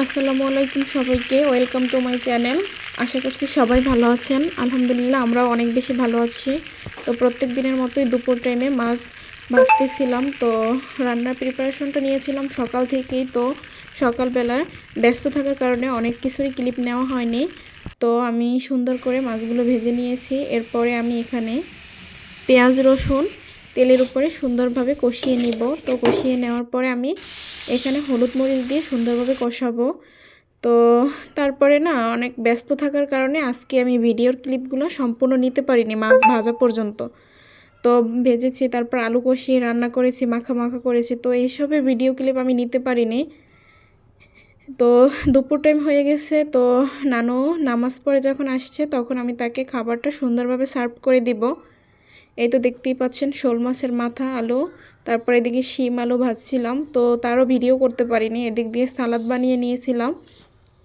আসসালামু আলাইকুম সবাইকে, ওয়েলকাম টু মাই চ্যানেল। আশা করছি সবাই ভালো আছেন। আলহামদুলিল্লাহ, আমরাও অনেক বেশি ভালো আছি। তো প্রত্যেক দিনের মতোই দুপুর টাইমে মাছ ভাজতেছিলাম। তো রান্নার প্রিপারেশনটা নিয়েছিলাম সকাল থেকেই। তো সকালবেলা ব্যস্ত থাকার কারণে অনেক কিছুরই ক্লিপ নেওয়া হয়নি। তো আমি সুন্দর করে মাছগুলো ভেজে নিয়েছি। এরপরে আমি এখানে পেঁয়াজ রসুন তেলের উপরে সুন্দরভাবে কষিয়ে নিব। তো কষিয়ে নেওয়ার পরে আমি এখানে হলুদ মরিচ দিয়ে সুন্দরভাবে কষাবো। তো তারপরে না, অনেক ব্যস্ত থাকার কারণে আজকে আমি ভিডিওর ক্লিপগুলো সম্পূর্ণ নিতে পারিনি মাছ ভাজা পর্যন্ত। তো ভেজেছি, তারপর আলু কষিয়ে রান্না করেছি, মাখা মাখা করেছি। তো এইসবের ভিডিও ক্লিপ আমি নিতে পারিনি। তো দুপুর টাইম হয়ে গেছে, তো নানু নামাজ পড়ে যখন আসছে, তখন আমি তাকে খাবারটা সুন্দরভাবে সার্ভ করে দিব। এই তো দেখতেই পাচ্ছেন শোল মাছের মাথা আলু, তারপর এদিকে শিম আলু ভাজছিলাম, তো তারও ভিডিও করতে পারিনি, এদিক দিয়ে সালাদ বানিয়ে নিয়েছিলাম।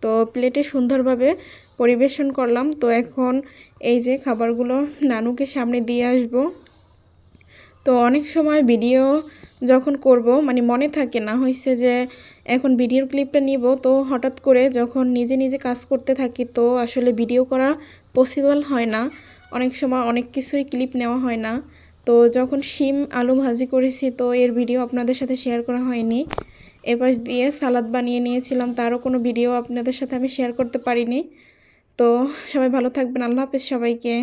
তো প্লেটে সুন্দরভাবে পরিবেশন করলাম, তো এখন এই যে খাবারগুলো নানুকে সামনে দিয়ে আসব। তো অনেক সময় ভিডিও যখন করব মানে মনে থাকে না হয়েছে যে এখন ভিডিওর ক্লিপটা নিব, তো হঠাৎ করে যখন নিজে নিজে কাজ করতে থাকি, তো আসলে ভিডিও করা পসিবল হয় না। অনেক সময় অনেক কিছুই ক্লিপ নেওয়া হয় না। তো যখন শিম আলু ভাজি করেছি, তো এর ভিডিও আপনাদের সাথে শেয়ার করা হয়নি। এপাশ দিয়ে সালাদ বানিয়ে নিয়েছিলাম, তারও কোনো ভিডিও আপনাদের সাথে আমি শেয়ার করতে পারিনি। তো সবাই ভালো থাকবেন, আল্লাহ হাফেজ সবাইকে।